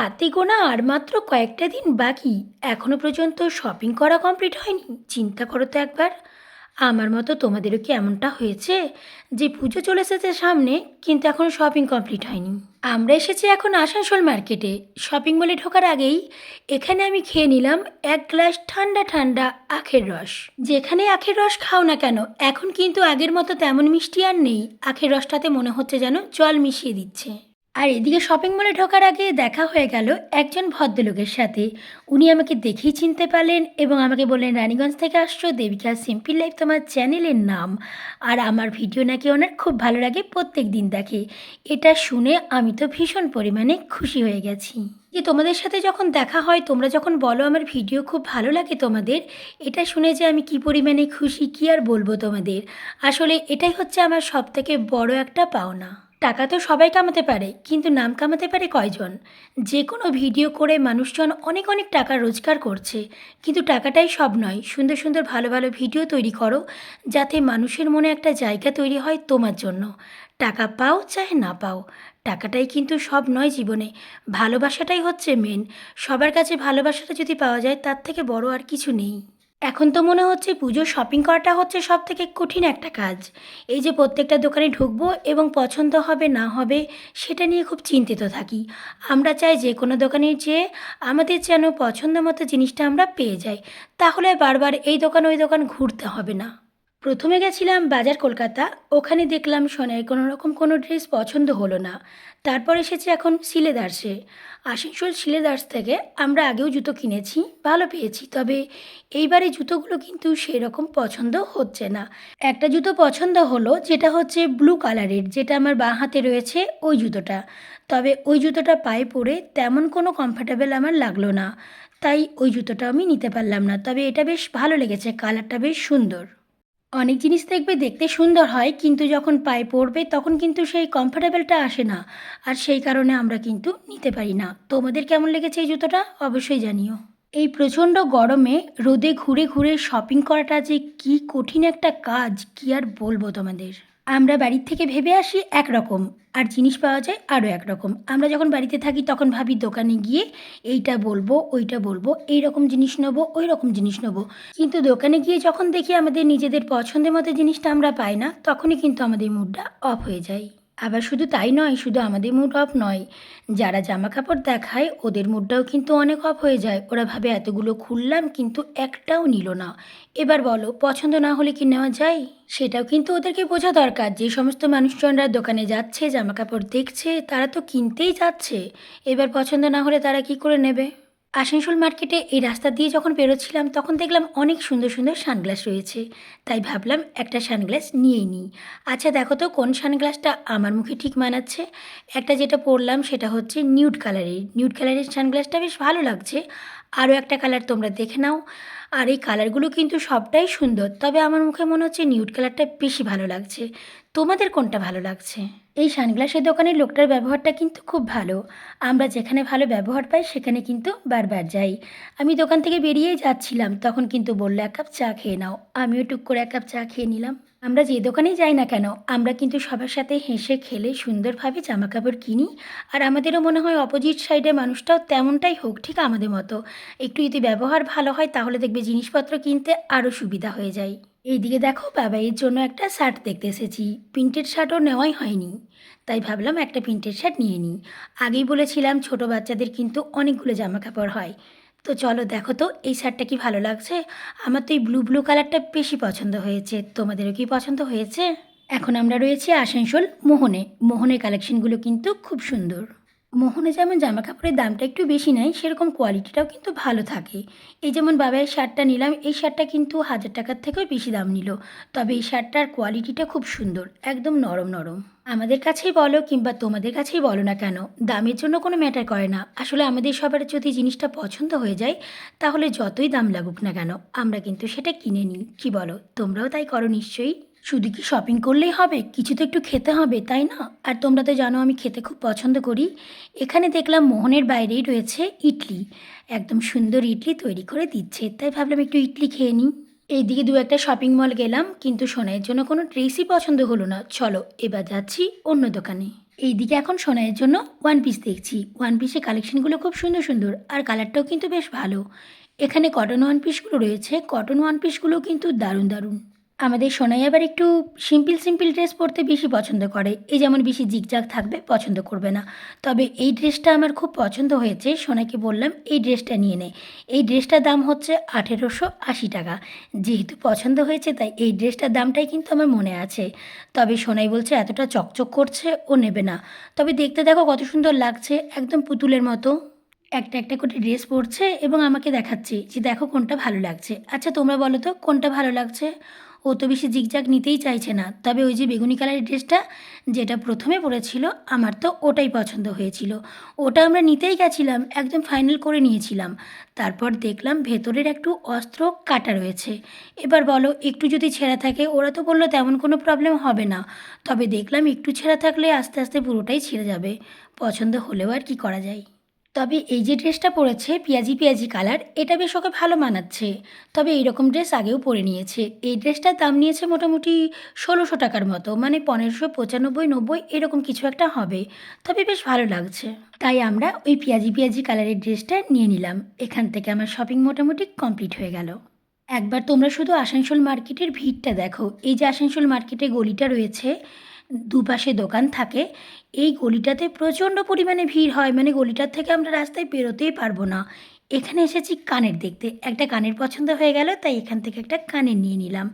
হাতে গোনা আর মাত্র কয়েকটা দিন বাকি। এখনও পর্যন্ত শপিং করা কমপ্লিট হয়নি। চিন্তা করো তো একবার। আমার মতো তোমাদেরও কি এমনটা হয়েছে? যে পুজো চলে এসেছে সামনে, কিন্তু এখনও শপিং কমপ্লিট হয়নি। আমরা এসেছি এখন আসানসোল মার্কেটে শপিং মলে ঢোকার আগেই এখানে আমি খেয়ে নিলাম এক গ্লাস ঠান্ডা ঠান্ডা আখের রস। যেখানে আখের রস খাও না কেন, এখন কিন্তু আগের মতো তেমন মিষ্টি আর নেই। আখের রসটাতে মনে হচ্ছে যেন জল মিশিয়ে দিচ্ছে। আর এদিকে শপিং মলে ঢোকার আগে দেখা হয়ে গেল একজন ভদ্রলোকের সাথে। উনি আমাকে দেখেই চিনতে পারলেন এবং আমাকে বললেন, রানীগঞ্জ থেকে আসছো, দেবিকা সিম্পল লাইফ তোমার চ্যানেলের নাম। আর আমার ভিডিও নাকি ওনার খুব ভালো লাগে, প্রত্যেক দিন দেখে। এটা শুনে আমি তো ভীষণ পরিমাণে খুশি হয়ে গেছি। যে তোমাদের সাথে যখন দেখা হয়, তোমরা যখন বলো আমার ভিডিও খুব ভালো লাগে তোমাদের, এটা শুনে যে আমি কি পরিমাণে খুশি, কি আর বলব তোমাদের? আসলে এটাই হচ্ছে আমার সবথেকে বড় একটা পাওনা। টাকা তো সবাই কামাতে পারে, কিন্তু নাম কামাতে পারে কয়জন? যে কোনো ভিডিও করে মানুষজন অনেক অনেক টাকা রোজগার করছে, কিন্তু টাকাটাই সব নয়। সুন্দর সুন্দর ভালো ভালো ভিডিও তৈরি করো, যাতে মানুষের মনে একটা জায়গা তৈরি হয় তোমার জন্য। টাকা পাও চাহে না পাও, টাকাটাই কিন্তু সব নয় জীবনে। ভালোবাসাটাই হচ্ছে মেন সবার কাছে ভালোবাসাটা যদি পাওয়া যায়, তার থেকে বড় আর কিছু নেই। এখন তো মনে হচ্ছে পুজোর শপিং করাটা হচ্ছে সব থেকে কঠিন একটা কাজ। এই যে প্রত্যেকটা দোকানে ঢুকবো এবং পছন্দ হবে না হবে সেটা নিয়ে খুব চিন্তিত থাকি। আমরা চাই যে কোনো দোকানে যেয়ে আমাদের যেন পছন্দ মতো জিনিসটা আমরা পেয়ে যাই। তাহলে বারবার এই দোকান ওই দোকান ঘুরতে হবে না। প্রথমে গেছিলাম বাজার কলকাতা, ওখানে দেখলাম সোনার কোনো রকম কোনো ড্রেস পছন্দ হলো না। তারপর এসেছে এখন সিলেদার্সে আসানসোল সিলেদার্স থেকে আমরা আগেও জুতো কিনেছি, ভালো পেয়েছি, তবে এইবারে জুতোগুলো কিন্তু সেই রকম পছন্দ হচ্ছে না। একটা জুতো পছন্দ হলো, যেটা হচ্ছে ব্লু কালারের, যেটা আমার বাঁ হাতে রয়েছে ওই জুতোটা। তবে ওই জুতোটা পায়ে পরে তেমন কোনো কমফর্টেবল আমার লাগল না, তাই ওই জুতোটা আমি নিতে পারলাম না। তবে এটা বেশ ভালো লেগেছে, কালারটা বেশ সুন্দর। অনেক জিনিস দেখবে দেখতে সুন্দর হয়, কিন্তু যখন পায়ে পড়বে তখন কিন্তু সেই কমফোর্টেবলটা আসে না। আর সেই কারণে আমরা কিন্তু নিতে পারি না। তোমাদের কেমন লেগেছে এই জুতোটা? অবশ্যই জানিও। এই প্রচণ্ড গরমে রোদে ঘুরে ঘুরে শপিং করাটা যে কি কঠিন একটা কাজ, কি আর বলব তোমাদের? আমরা বাড়ির থেকে ভেবে আসি একরকম, আর জিনিস পাওয়া যায় আরও একরকম। আমরা যখন বাড়িতে থাকি তখন ভাবি দোকানে গিয়ে এইটা বলব, ওইটা বলব এই রকম জিনিস নেব ওই রকম জিনিস নেব। কিন্তু দোকানে গিয়ে যখন দেখি আমাদের নিজেদের পছন্দের মতো জিনিসটা আমরা পাই না, তখনই কিন্তু আমাদের মুডটা অফ হয়ে যায়। আবার শুধু তাই নয়, শুধু আমাদের মুড অফ নয়। যারা জামা কাপড় দেখায়, ওদের মুডটাও কিন্তু অনেক অফ হয়ে যায়। ওরা ভাবে, এতগুলো খুললাম, কিন্তু একটাও নিল না। এবার বলো, পছন্দ না হলে কি নেওয়া যায়? সেটাও কিন্তু ওদেরকে বোঝা দরকার। যে সমস্ত মানুষজনরা দোকানে যাচ্ছে জামা কাপড় দেখছে, তারা তো কিনতেই যাচ্ছে। এবার পছন্দ না হলে তারা কি করে নেবে? আসানসোল মার্কেটে এই রাস্তা দিয়ে যখন বেরোচ্ছিলাম, তখন দেখলাম অনেক সুন্দর সুন্দর সানগ্লাস রয়েছে। তাই ভাবলাম একটা সানগ্লাস নিয়েই নিই। আচ্ছা দেখো তো কোন সানগ্লাসটা আমার মুখে ঠিক মানাচ্ছে? একটা যেটা পরলাম সেটা হচ্ছে নিউড কালারের। নিউড কালারের সানগ্লাসটা বেশ ভালো লাগছে। আরও একটা কালার তোমরা দেখে নাও। আর এই কালারগুলো কিন্তু সবটাই সুন্দর, তবে আমার মুখে মনে হচ্ছে নিউড কালারটা বেশি ভালো লাগছে। তোমাদের কোনটা ভালো লাগছে? এই সানগ্লাসের দোকানের লোকটার ব্যবহারটা কিন্তু খুব ভালো। আমরা যেখানে ভালো ব্যবহার পাই, সেখানে কিন্তু বারবার যাই। আমি দোকান থেকে বেরিয়েই যাচ্ছিলাম, তখন কিন্তু বলল, এক কাপ চা খেয়ে নাও। আমিও টুক করে এক কাপ চা খেয়ে নিলাম। আমরা যে দোকানেই যাই না কেন, আমরা কিন্তু সবার সাথে হেসে খেলে সুন্দরভাবে জামা কাপড় কিনি। আর আমাদেরও মনে হয় অপোজিট সাইডে মানুষটাও তেমনটাই হোক, ঠিক আমাদের মতো। একটু যদি ব্যবহার ভালো হয়, তাহলে দেখবে জিনিসপত্র কিনতে আরও সুবিধা হয়ে যায়। এইদিকে দেখো বাবাইয়ের জন্য একটা শার্ট দেখতে এসেছি। প্রিন্টেড শার্টও নেওয়াই হয়নি। তাই ভাবলাম একটা প্রিন্টেড শার্ট নিয়ে নিই। আগেই বলেছিলাম ছোট বাচ্চাদের কিন্তু অনেকগুলো জামা কাপড় হয়। তো চলো দেখো তো, এই শার্টটা কি ভালো লাগছে? আমার তো এই ব্লু ব্লু কালারটা বেশি পছন্দ হয়েছে। তোমাদেরও কি পছন্দ হয়েছে? এখন আমরা রয়েছি আসানসোল মোহনে। মোহনের কালেকশনগুলো কিন্তু খুব সুন্দর। মোহনে যেমন জামা কাপড়ের দামটা একটু বেশি নেয়, সেরকম কোয়ালিটিটাও কিন্তু ভালো থাকে। এই যেমন বাবাইয়ের শার্টটা নিলাম, এই শার্টটা কিন্তু হাজার টাকার থেকেও বেশি দাম নিল। তবে এই শার্টটার কোয়ালিটিটা খুব সুন্দর, একদম নরম নরম। আমাদের কাছেই বলো কিংবা তোমাদের কাছেই বলো না কেন, দামের জন্য কোনো ম্যাটার করে না। আসলে আমাদের সবার যদি জিনিসটা পছন্দ হয়ে যায়, তাহলে যতই দাম লাগুক না কেন, আমরা কিন্তু সেটা কিনে নিই। কি বলো? তোমরাও তাই করো নিশ্চয়ই। শুধু কি শপিং করলেই হবে? কিছু তো একটু খেতে হবে, তাই না? আর তোমরা তো জানো আমি খেতে খুব পছন্দ করি। এখানে দেখলাম মোহনের বাইরেই রয়েছে ইডলি। একদম সুন্দর ইডলি তৈরি করে দিচ্ছে। তাই ভাবলাম একটু ইডলি খেয়ে নিই। এইদিকে দু একটা শপিং মল গেলাম, কিন্তু সোনাইয়ের জন্য কোনো ড্রেসই পছন্দ হলো না। চলো, এবার যাচ্ছি অন্য দোকানে। এইদিকে এখন সোনাইয়ের জন্য ওয়ান পিস দেখছি। ওয়ান পিসের কালেকশনগুলো খুব সুন্দর সুন্দর, আর কালারটাও কিন্তু বেশ ভালো। এখানে কটন ওয়ান পিসগুলো রয়েছে। কটন ওয়ান পিসগুলো কিন্তু দারুণ দারুণ। আমাদের সোনাই আবার একটু সিম্পল সিম্পল ড্রেস পরতে বেশি পছন্দ করে। এই যেমন বেশি জিগজাগ থাকবে, পছন্দ করবে না। তবে এই ড্রেসটা আমার খুব পছন্দ হয়েছে, সোনাইকে বললাম, এই ড্রেসটা নিয়ে নে। এই ড্রেসটার দাম হচ্ছে আঠেরোশো আশি টাকা। যেহেতু পছন্দ হয়েছে, তাই এই ড্রেসটার দামটাই কিন্তু আমার মনে আছে। তবে সোনাই বলছে, এতটা চকচক করছে, ও নেবে না। তবে দেখতে দেখো কত সুন্দর লাগছে, একদম পুতুলের মতো। একটা একটা করে ড্রেস পরছে এবং আমাকে দেখাচ্ছে যে, দেখো কোনটা ভালো লাগছে। আচ্ছা তোমরা বলো তো, কোনটা ভালো লাগছে? ও তো বেশি জিগজাগ নিতেই চাইছে না। তবে ওই যে বেগুনি কালারের ড্রেসটা যেটা প্রথমে পরেছিল, আমার তো ওটাই পছন্দ হয়েছিল। ওটা আমরা নিতেই গেছিলাম, একদম ফাইনাল করে নিয়েছিলাম। তারপর দেখলাম ভেতরের একটু অস্ত্র কাটা রয়েছে। এবার বলো, একটু যদি ছেঁড়া থাকে, ওরা তো বলল তেমন কোনো প্রবলেম হবে না। তবে দেখলাম একটু ছেঁড়া থাকলে আস্তে আস্তে পুরোটাই ছিঁড়ে যাবে। পছন্দ হলেও আর কি করা যায়। তবে এই যে ড্রেসটা পরেছে পেঁয়াজি পেঁয়াজি কালার, এটা বেশ ওকে ভালো মানাচ্ছে। তবে এইরকম ড্রেস আগেও পরে নিয়েছে। এই ড্রেসটার দাম নিয়েছে মোটামুটি ষোলোশো টাকার মতো মানে পনেরোশো পঁচানব্বই নব্বই এরকম কিছু একটা হবে। তবে বেশ ভালো লাগছে। তাই আমরা ওই পেঁয়াজি পেঁয়াজি কালারের ড্রেসটা নিয়ে নিলাম। এখান থেকে আমার শপিং মোটামুটি কমপ্লিট হয়ে গেল। একবার তোমরা শুধু আসানসোল মার্কেটের ভিড়টা দেখো। এই যে আসানসোল মার্কেটে গলিটা রয়েছে দুপাশে দোকান থাকে, এই গলিটাতে প্রচণ্ড পরিমাণে ভিড় হয়। মানে গলিটার থেকে আমরা রাস্তায় বেরোতেই পারব না। এখানে এসেছি কানের দেখতে। একটা কানের পছন্দ হয়ে গেল, তাই এখান থেকে একটা কানের নিয়ে নিলাম।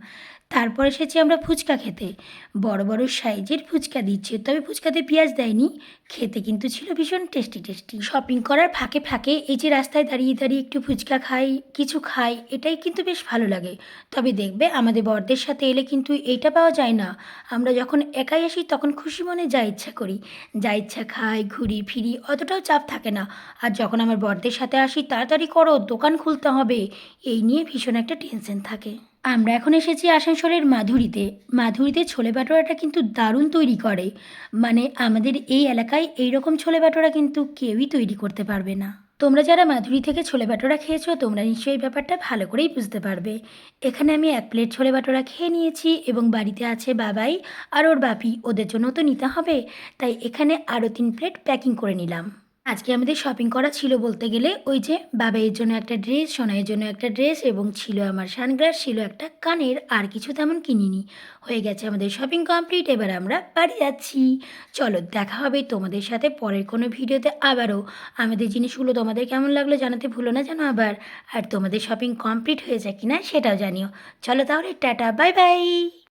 তারপর এসেছি আমরা ফুচকা খেতে। বড় বড় সাইজের ফুচকা দিচ্ছে, তবে ফুচকাতে পেঁয়াজ দেয়নি। খেতে কিন্তু ছিল ভীষণ টেস্টি টেস্টি শপিং করার ফাঁকে ফাঁকে এই যে রাস্তায় দাঁড়িয়ে দাঁড়িয়ে একটু ফুচকা খাই, কিছু খাই, এটাই কিন্তু বেশ ভালো লাগে। তবে দেখবে আমাদের বরদের সাথে এলে কিন্তু এইটা পাওয়া যায় না। আমরা যখন একাই আসি তখন খুশি মনে যা ইচ্ছা করি। যা ইচ্ছা খাই, ঘুরি, ফিরি, অতটাও চাপ থাকে না। আর যখন আমার বরদের সাথে আসি, তাড়াতাড়ি করো, দোকান খুলতে হবে। এই নিয়ে ভীষণ একটা টেনশন থাকে। আমরা এখন এসেছি আসানসোলের মাধুরীতে। মাধুরীতে ছোলে বাটোরাটা কিন্তু দারুণ তৈরি করে। মানে আমাদের এই এলাকায় এই রকম ছোলে বাটোরা কিন্তু কেউই তৈরি করতে পারবে না। তোমরা যারা মাধুরী থেকে ছোলে বাটোরা খেয়েছো, তোমরা নিশ্চয়ই ব্যাপারটা ভালো করেই বুঝতে পারবে। এখানে আমি এক প্লেট ছোলে বাটোরা খেয়ে নিয়েছি এবং বাড়িতে আছে বাবাই আর ওর বাপি। ওদের জন্য তো নিতে হবে। তাই এখানে আরও তিন প্লেট প্যাকিং করে নিলাম। আজকে আমাদের শপিং করা ছিল বলতে গেলে ওই যে বাবাইয়ের জন্য একটা ড্রেস সোনাইয়ের জন্য একটা ড্রেস এবং ছিল আমার সানগ্লাস ছিল একটা কানের, আর কিছু তেমন কিনিনি। হয়ে গেছে আমাদের শপিং কমপ্লিট এবার আমরা বাড়ি যাচ্ছি। চলো, দেখা হবে তোমাদের সাথে পরের কোনো ভিডিওতে আবারও। আমাদের জিনিসগুলো তোমাদের কেমন লাগল জানাতে ভুলো না জানো আবার। আর তোমাদের শপিং কমপ্লিট হয়েছে কিনা সেটাও জানিও। চলো তাহলে, টাটা বাই বাই